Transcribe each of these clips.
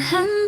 시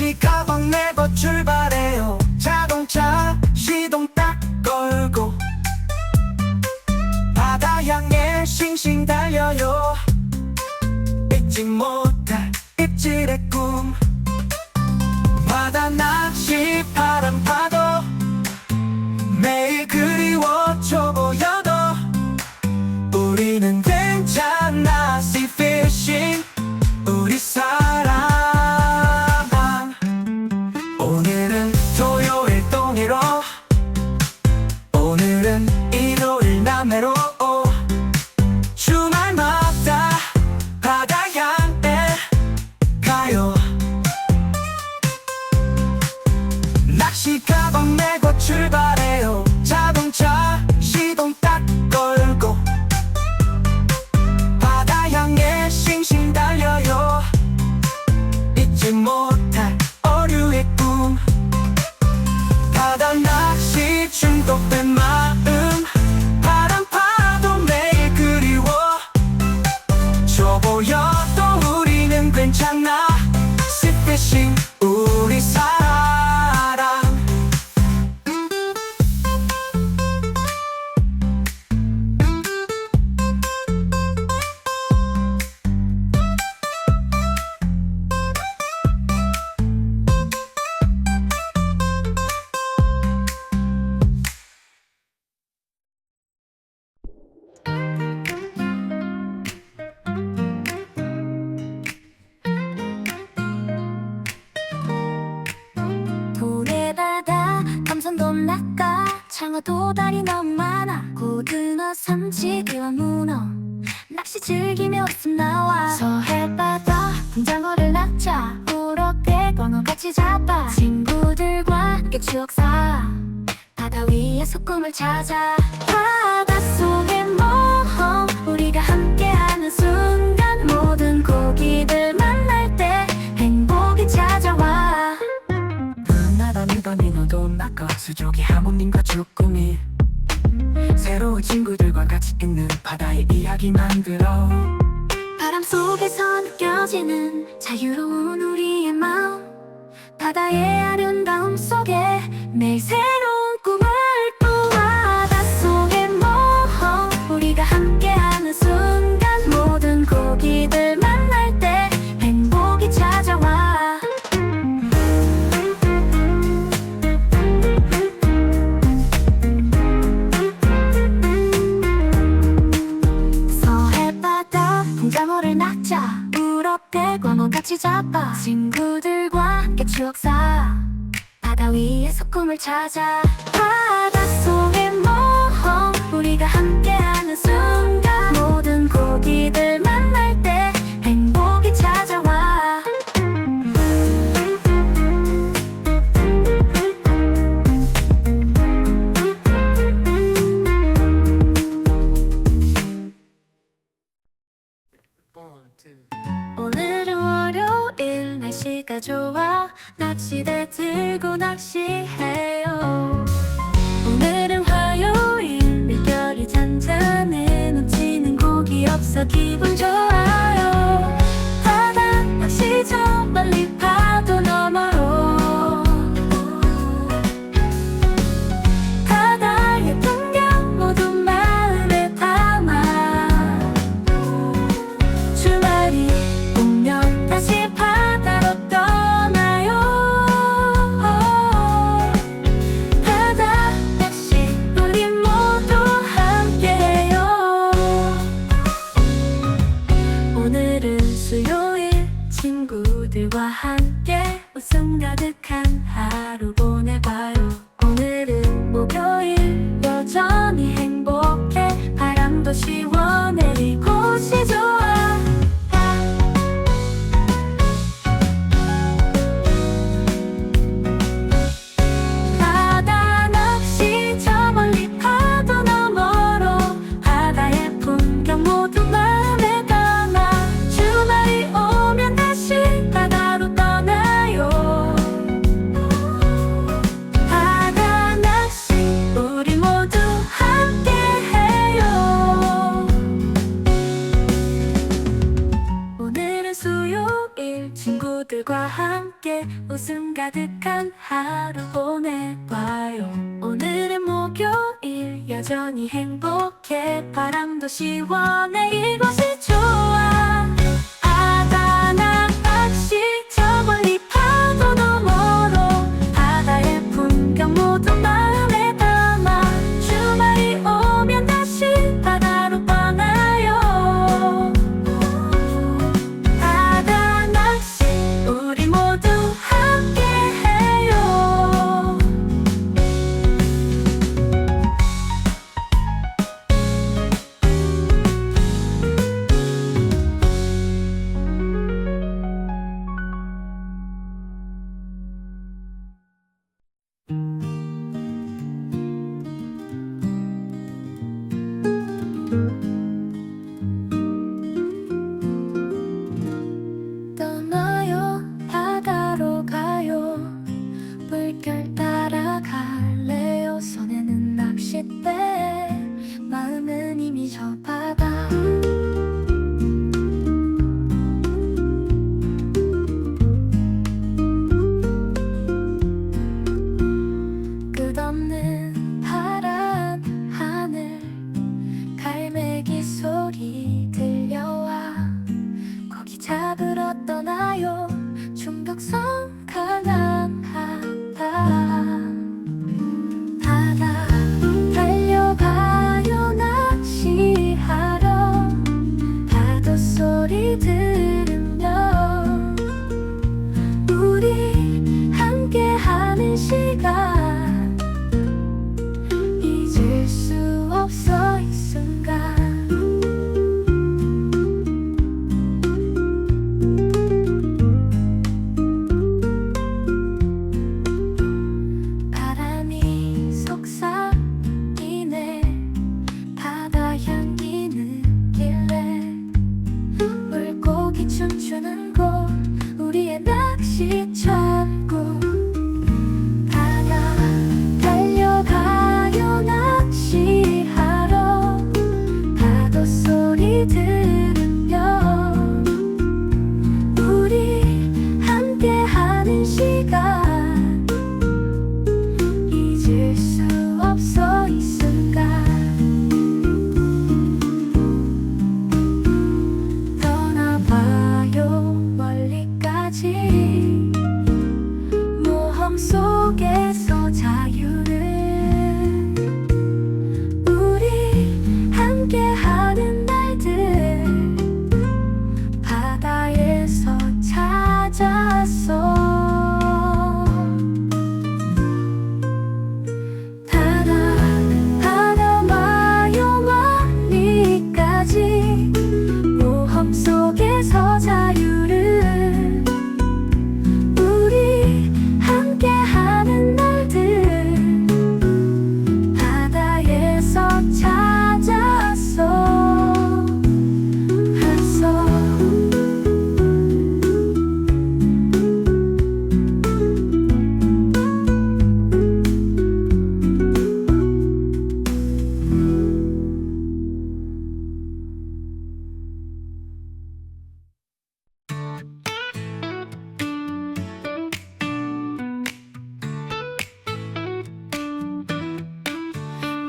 낚시 가방 내고 출발해요. 자동차 시동 딱 걸고 바다 향해 싱싱 달려요. 잊지 못 장어도 다리 너무 많아. 고등어 삼치 대와 문어. 낚시 즐기며 웃음 나와. 서해바다 붕장어를 낚자. 우럭대 광어 같이 잡아. 친구들과 함께 추억 쌓아. 바다 위에 소꿈을 찾아. 바닷속의 모험 우리가 함께하는 순간 모든 고기들 만날 때 행복이 찾아와. 나다 믿더니 너도 낚아 수족이 하모님과 주 꾸미 새로운 친구들과 같이 있는 바다의 이야기 만들어. 바람 속에서 느껴지는 자유로운 우리의 마음 바다의 아름다움 속에 매일 새 찾아 바닷속의 모험. 우리가 함께하는 순간 모든 고기들 만날 때 행복이 찾아와. 오늘은 월요일 날씨가 좋아 낚시대 들고 낚시해요. 오늘은 화요일 물결이 잔잔해 놓치는 고기 없어 기분 좋아요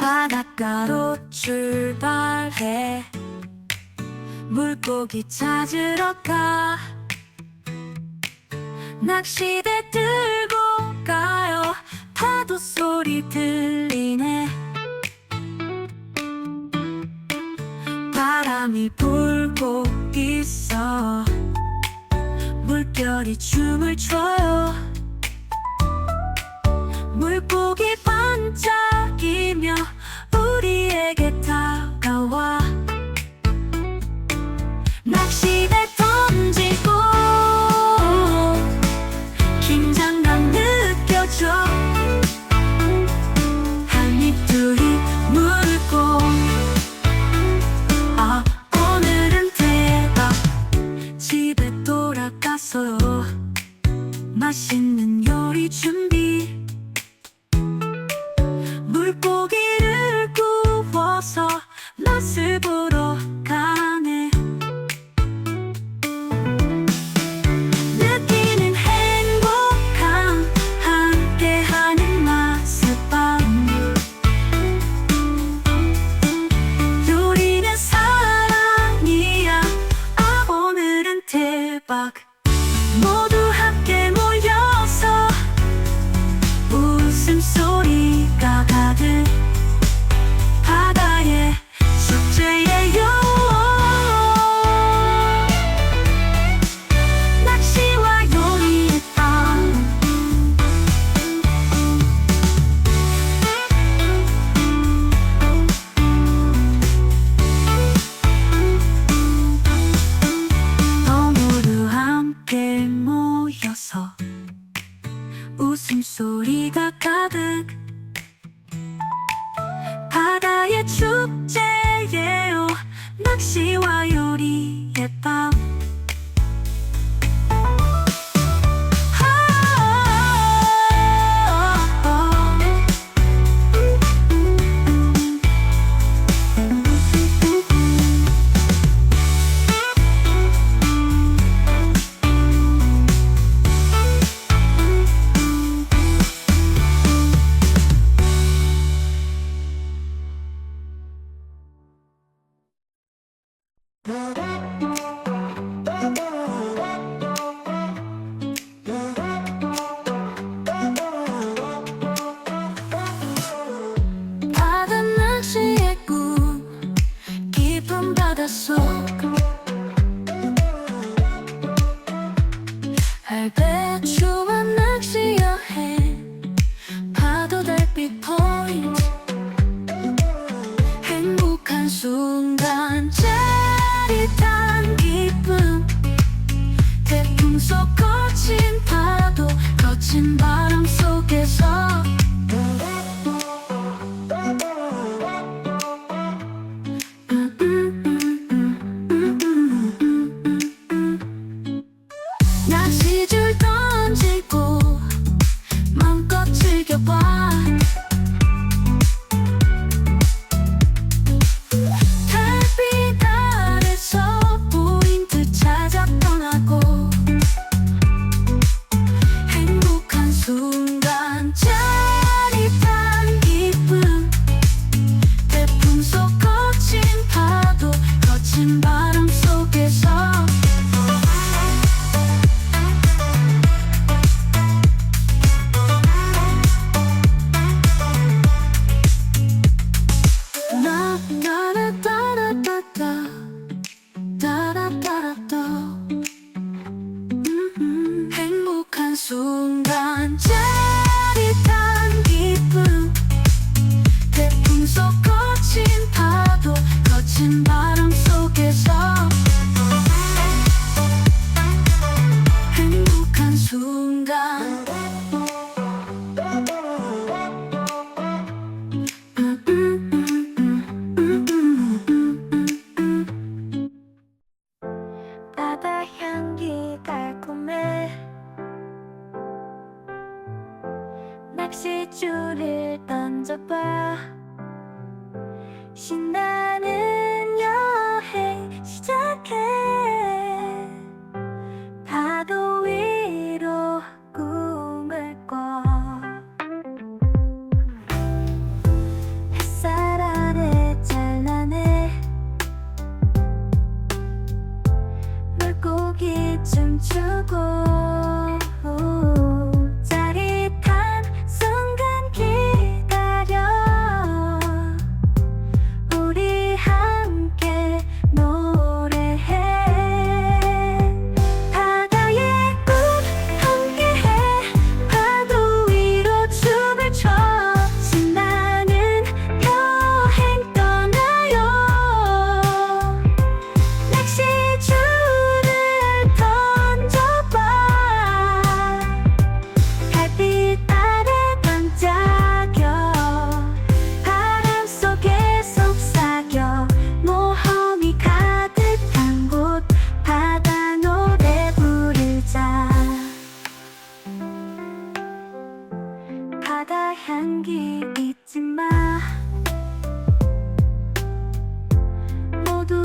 바닷가로 출발해. 물고기 찾으러 가. 낚시대 들고 가요. 파도 소리 들리네. 바람이 불고 있어. 물결이 춤을 춰요. 물고기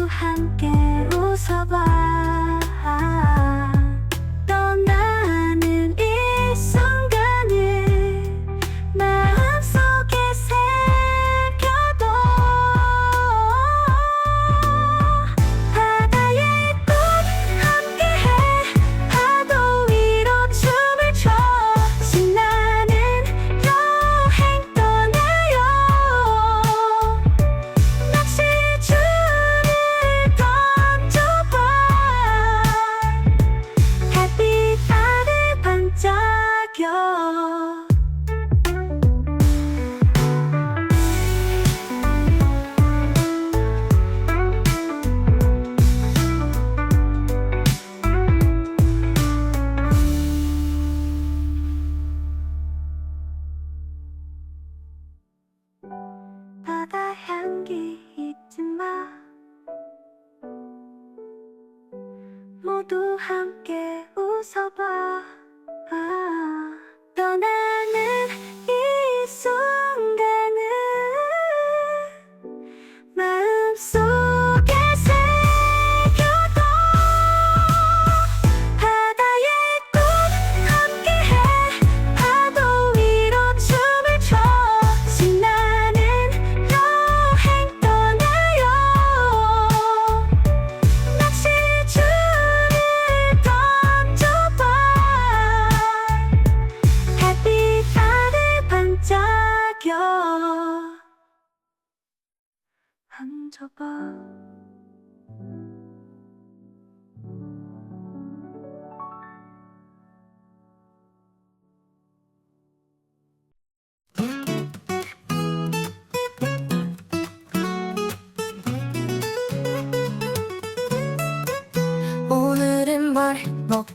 함께 웃어봐 모두 함께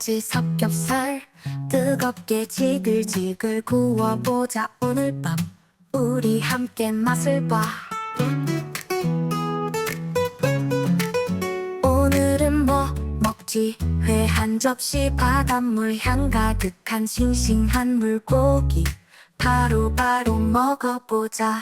바지 삼겹살 뜨겁게 지글지글 구워보자. 오늘 밤 우리 함께 맛을 봐. 오늘은 뭐 먹지? 회 한 접시 바닷물 향 가득한 싱싱한 물고기. 바로바로 바로 먹어보자.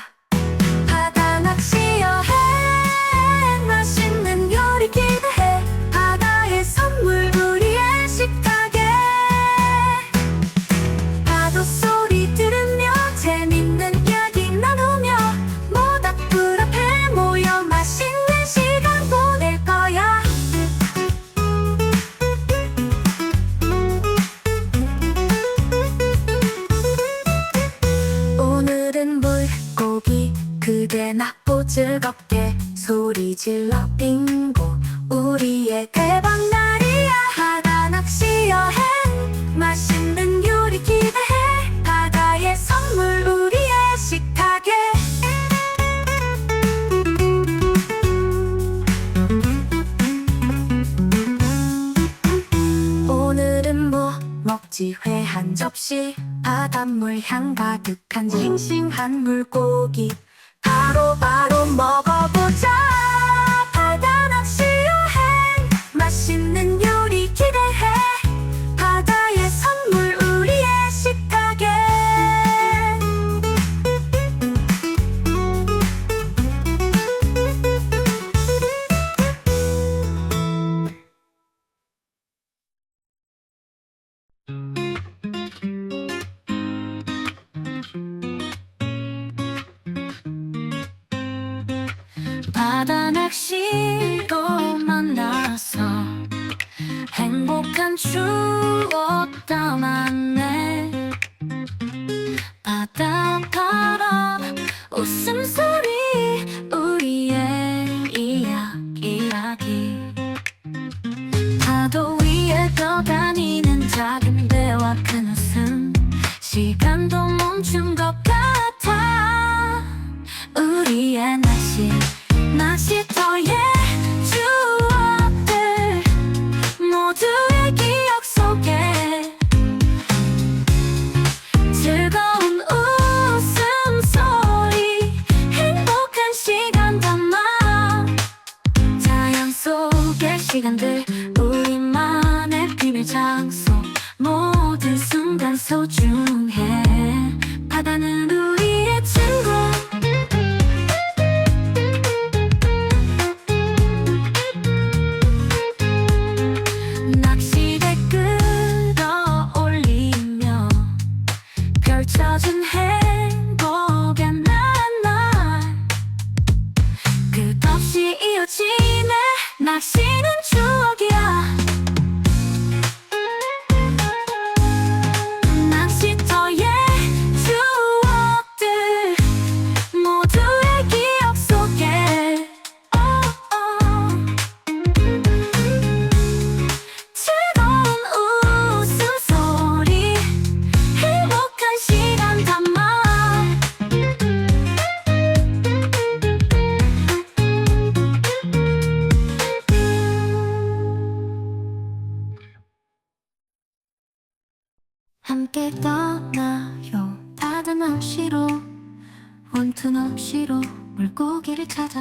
Наші, наші то є.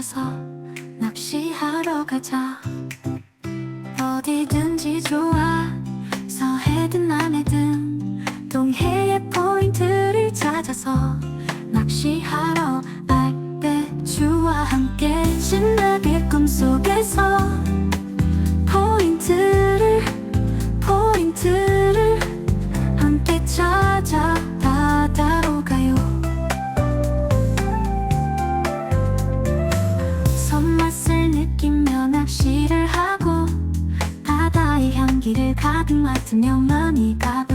찾아서 낚시하러 가자. 어디든지 좋아 서해든 남해든 동해의 포인트를 찾아서 낚시하러 알 배추와 함께 신나게 꿈속에서 마음이 가